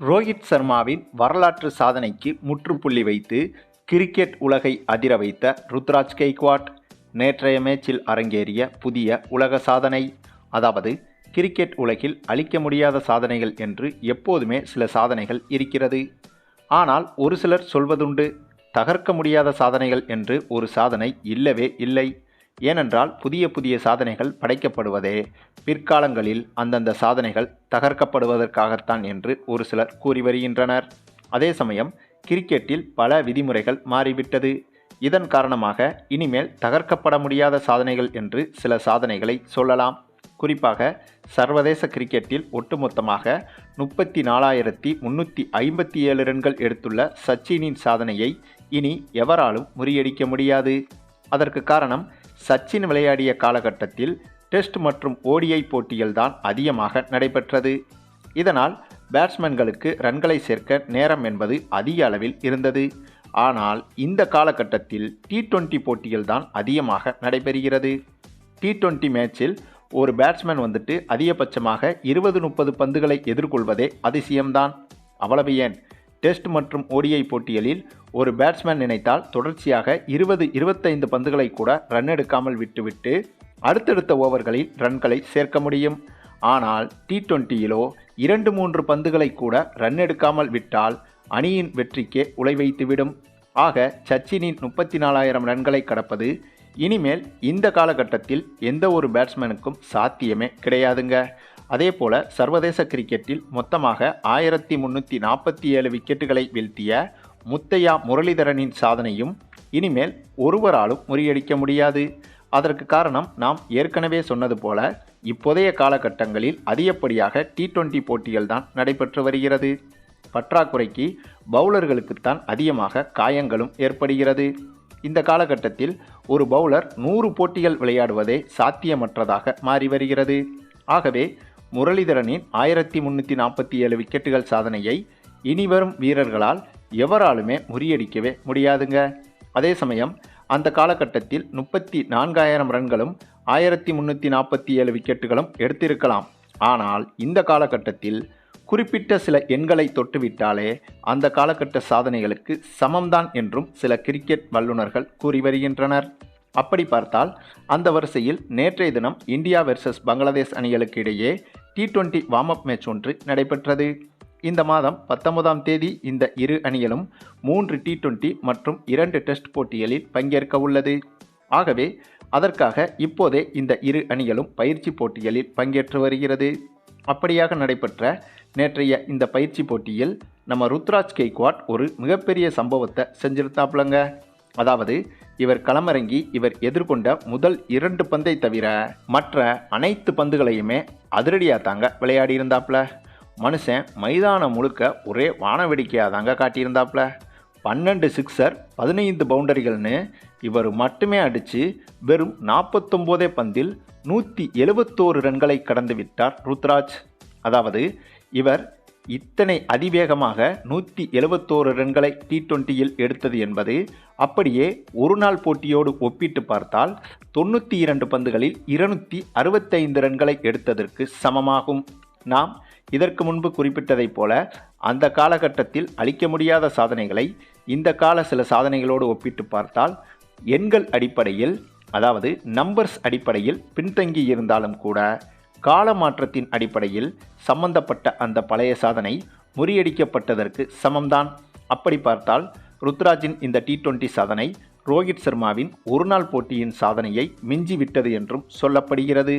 ரோஹித் சர்மாவின் வரலாற்று சாதனைக்கு முற்றுப்புள்ளி வைத்து கிரிக்கெட் உலகை அதிர வைத்த ருத்ராஜ் கெய்க்வாட். நேற்றைய மேட்சில் அரங்கேறிய புதிய உலக சாதனை. அதாவது கிரிக்கெட் உலகில் அளிக்க முடியாத சாதனைகள் என்று எப்போதுமே சில சாதனைகள் இருக்கிறது. ஆனால் ஒரு சிலர் சொல்வதுண்டு தகர்க்க முடியாத சாதனைகள் என்று ஒரு சாதனை இல்லவே இல்லை. ஏனென்றால் புதிய புதிய சாதனைகள் படைக்கப்படுவதே பிற்காலங்களில் அந்தந்த சாதனைகள் தகர்க்கப்படுவதற்காகத்தான் என்று ஒரு சிலர் கூறி வருகின்றனர். அதே சமயம் கிரிக்கெட்டில் பல விதிமுறைகள் மாறிவிட்டது. இதன் காரணமாக இனிமேல் தகர்க்கப்பட முடியாத சாதனைகள் என்று சில சாதனைகளை சொல்லலாம். குறிப்பாக சர்வதேச கிரிக்கெட்டில் ஒட்டுமொத்தமாக முப்பத்தி நாலாயிரத்தி முன்னூற்றி ஐம்பத்தி ஏழு ரன்கள் எடுத்துள்ள சச்சினின் சாதனையை இனி எவராலும் முறியடிக்க முடியாது. அதற்கு காரணம் சச்சின் விளையாடிய காலகட்டத்தில் டெஸ்ட் மற்றும் ஓடிஐ போட்டிகள் தான் அதிகமாக நடைபெற்றது. இதனால் பேட்ஸ்மேன்களுக்கு ரன்களை சேர்க்க நேரம் என்பது அதிக அளவில் இருந்தது. ஆனால் இந்த காலகட்டத்தில் டி டுவெண்ட்டி போட்டிகள் தான் அதிகமாக நடைபெறுகிறது. டி டுவெண்ட்டி மேட்சில் ஒரு பேட்ஸ்மேன் வந்துட்டு அதிகபட்சமாக இருபது முப்பது பந்துகளை எதிர்கொள்வதே அதிசயம்தான். அவ்வளவு ஏன்? டெஸ்ட் மற்றும் ஓடிஐ போட்டிகளில் ஒரு பேட்ஸ்மேன் நினைத்தால் தொடர்ச்சியாக இருபது இருபத்தைந்து பந்துகளை கூட ரன் எடுக்காமல் விட்டுவிட்டு அடுத்தடுத்த ஓவர்களில் ரன்களை சேர்க்க முடியும். ஆனால் டி டுவெண்ட்டியிலோ இரண்டு மூன்று பந்துகளை கூட ரன் எடுக்காமல் விட்டால் அணியின் வெற்றிக்கே உலை வைத்துவிடும். ஆக சச்சினின் முப்பத்தி நாலாயிரம் ரன்களை கடப்பது இனிமேல் இந்த காலகட்டத்தில் எந்த ஒரு பேட்ஸ்மேனுக்கும் சாத்தியமே கிடையாதுங்க. அதே போல சர்வதேச கிரிக்கெட்டில் மொத்தமாக ஆயிரத்தி முன்னூற்றி நாற்பத்தி ஏழு விக்கெட்டுகளை வீழ்த்திய முத்தையா முரளிதரனின் சாதனையும் இனிமேல் ஒருவராலும் முறியடிக்க முடியாது. அதற்கு காரணம் நாம் ஏற்கனவே சொன்னது போல இப்போதைய காலகட்டங்களில் அதிகப்படியாக டி டுவெண்ட்டி போட்டிகள் தான் நடைபெற்று வருகிறது. பற்றாக்குறைக்கு பவுலர்களுக்குத்தான் அதிகமாக காயங்களும் ஏற்படுகிறது. இந்த காலகட்டத்தில் ஒரு பவுலர் நூறு போட்டிகள் விளையாடுவதே சாத்தியமற்றதாக மாறி வருகிறது. ஆகவே முரளிதரனின் ஆயிரத்தி முன்னூற்றி நாற்பத்தி ஏழு விக்கெட்டுகள் சாதனையை இனிவரும் வீரர்களால் எவராலுமே முறியடிக்கவே முடியாதுங்க. அதே சமயம் அந்த காலகட்டத்தில் முப்பத்தி நான்காயிரம் ரன்களும் ஆயிரத்தி முன்னூற்றி நாற்பத்தி ஏழு விக்கெட்டுகளும் எடுத்திருக்கலாம். ஆனால் இந்த காலகட்டத்தில் குறிப்பிட்ட சில எண்களை தொட்டுவிட்டாலே அந்த காலகட்ட சாதனைகளுக்கு சமம்தான் என்றும் சில கிரிக்கெட் வல்லுநர்கள் கூறி வருகின்றனர். அப்படி பார்த்தால் அந்த வரிசையில் நேற்றைய தினம் இந்தியா வெர்சஸ் பங்களாதேஷ் அணிகளுக்கு இடையே T twenty warm up match ஒன்று நடைபெற்றது. இந்த மாதம் பத்தொன்பதாம் தேதி இந்த இரு அணிகளும் மூன்று டி டுவெண்ட்டி மற்றும் இரண்டு டெஸ்ட் போட்டிகளில் பங்கேற்க உள்ளது. ஆகவே அதற்காக இப்போதே இந்த இரு அணிகளும் பயிற்சி போட்டிகளில் பங்கேற்று வருகிறது. அப்படியாக நடைபெற்ற நேற்றைய இந்த பயிற்சி போட்டியில் நம்ம ருத்ராஜ் கெய்க்வாட் ஒரு மிகப்பெரிய சம்பவத்தை செஞ்சிருத்தாப்புலங்க அதாவது இவர் களமிறங்கி இவர் எதிர்கொண்ட முதல் இரண்டு பந்தை தவிர மற்ற அனைத்து பந்துகளையுமே அதிரடியாக தாங்க விளையாடி இருந்தாப்புல மனுஷன் மைதானம் முழுக்க ஒரே வானவேடிக்கையாக தாங்க காட்டியிருந்தாப்புல பன்னெண்டு சிக்ஸர் பதினைந்து பவுண்டரிகள்னு இவர் மட்டுமே அடித்து வெறும் நாற்பத்தொம்போதே பந்தில் நூற்றி எழுபத்தோரு ரன்களை கடந்து விட்டார் ருத்ராஜ். அதாவது இவர் இத்தனை அதிவேகமாக நூற்றி எழுபத்தோரு ரன்களை டி டுவெண்ட்டியில் எடுத்தது என்பது அப்படியே ஒரு நாள் போட்டியோடு ஒப்பிட்டு பார்த்தால் தொண்ணூற்றி இரண்டு பந்துகளில் இருநூற்றி அறுபத்தைந்து ரன்களை எடுத்ததற்கு சமமாகும். நாம் இதற்கு முன்பு குறிப்பிட்டதைப் போல அந்த காலகட்டத்தில் அளிக்க முடியாத சாதனைகளை இந்த கால சில சாதனைகளோடு ஒப்பிட்டு பார்த்தால் எண்கள் அடிப்படையில் அதாவது நம்பர்ஸ் அடிப்படையில் பின்தங்கி இருந்தாலும் கூட கால மாற்றத்தின் அடிப்படையில் சம்பந்தப்பட்ட அந்த பழைய சாதனை முறியடிக்கப்பட்டதற்கு சமம்தான். அப்படி பார்த்தால் ருத்ராஜின் இந்த டி டுவெண்ட்டி சாதனை ரோஹித் சர்மாவின் ஒருநாள் போட்டியின் சாதனையை மிஞ்சிவிட்டது என்றும் சொல்லப்படுகிறது.